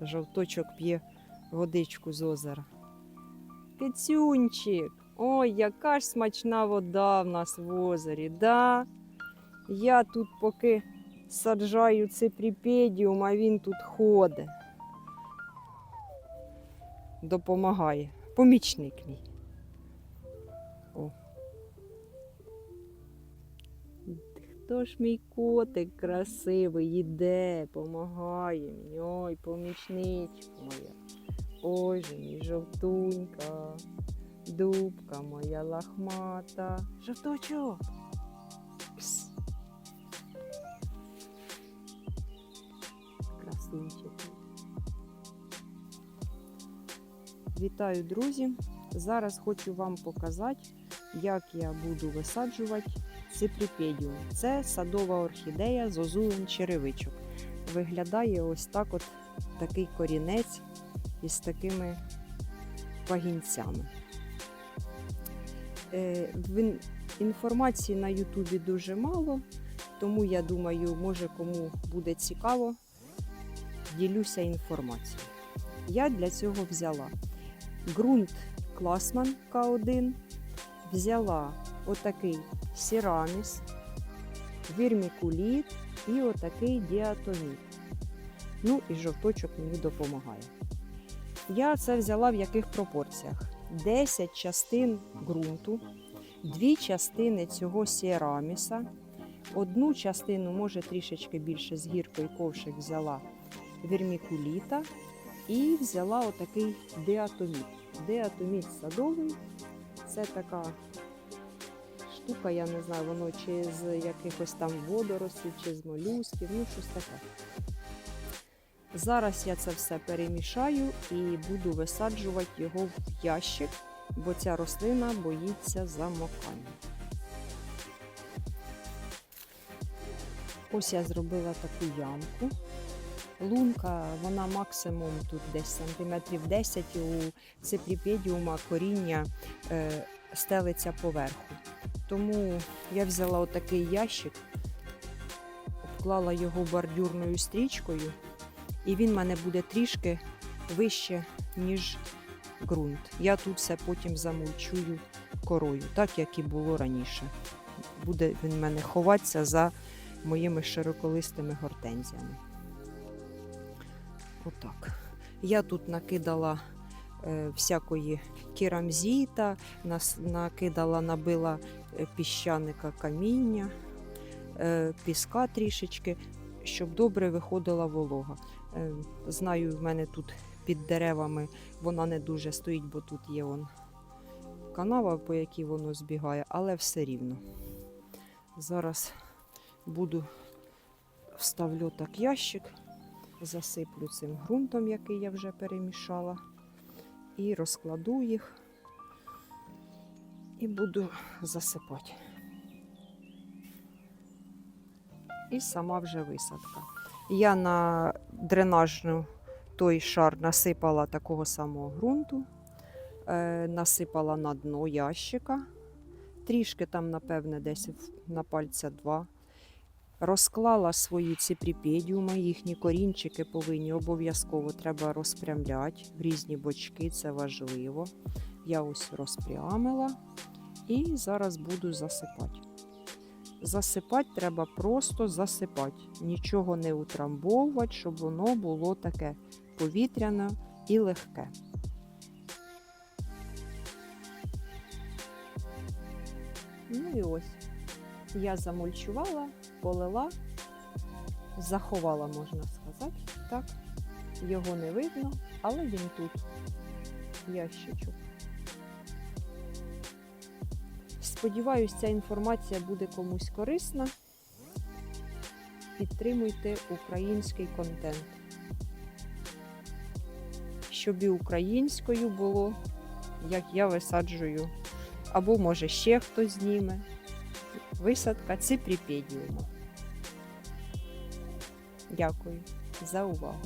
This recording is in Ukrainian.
Жовточок п'є водичку з озера. Кицюнчик, ой, яка ж смачна вода в нас в озері, да? Я тут поки саджаю ципріпедіум, а він тут ходить. Допомагає. Помічник мій. О. Хто ж мій котик красивий іде, помагає мені. Ой, помічничка моя. Ой же мій жовтунька, дубка моя лахмата. Жовточок. Пс. Красунчик. Вітаю, друзі! Зараз хочу вам показати, як я буду висаджувати ципріпедіум. Це садова орхідея з озулем черевичок. Виглядає ось так: от такий корінець із такими пагінцями. Е, Інформації на Ютубі дуже мало, тому я думаю, може кому буде цікаво, ділюся інформацією. Я для цього взяла ґрунт Класман К1, взяла отакий сіраміс, вірмікуліт і отакий діатоміт. Ну і жовточок мені допомагає. Я це взяла в яких пропорціях? 10 частин ґрунту, дві частини цього сіраміса, одну частину, може трішечки більше з гіркою ковшик взяла вірмікуліта і взяла отакий деатоміт. Деатоміт садовий. Це така штука, я не знаю, воно чи з якихось там водорослів, чи з молюсків, ну щось таке. Зараз я це все перемішаю і буду висаджувати його в ящик, бо ця рослина боїться замокання. Ось я зробила таку ямку. Лунка, вона максимум тут десь сантиметрів 10 у ципліпедіума коріння е, стелиться поверху. Тому я взяла отакий ящик, обклала його бордюрною стрічкою, і він в мене буде трішки вище, ніж ґрунт. Я тут все потім замульчую корою, так як і було раніше. Буде він в мене ховатися за моїми широколистими гортензіями. Отак. Я тут накидала е, всякої керамзіта, накидала, набила е, піщаника каміння, е, піска трішечки, щоб добре виходила волога. Знаю, в мене тут під деревами вона не дуже стоїть, бо тут є он канава, по якій воно збігає, але все рівно. Зараз буду вставлю так ящик засиплю цим ґрунтом, який я вже перемішала, і розкладу їх і буду засипати. І сама вже висадка. Я на дренажну той шар насипала такого самого ґрунту, е, насипала на дно ящика, трішки там, напевне, десь на пальця два розклала свої ципріпедіуми, їхні корінчики повинні обов'язково треба розпрямляти в різні бочки, це важливо. Я ось розпрямила і зараз буду засипати. Засипати треба просто засипати, нічого не утрамбовувати, щоб воно було таке повітряне і легке. Ну і ось я замульчувала, полила, заховала, можна сказати. Так, його не видно, але він тут ящичок. Сподіваюсь, ця інформація буде комусь корисна. Підтримуйте український контент. Щоб і українською було, як я висаджую, або може ще хтось зніме висадка ципріпедіуму. Дякую за увагу.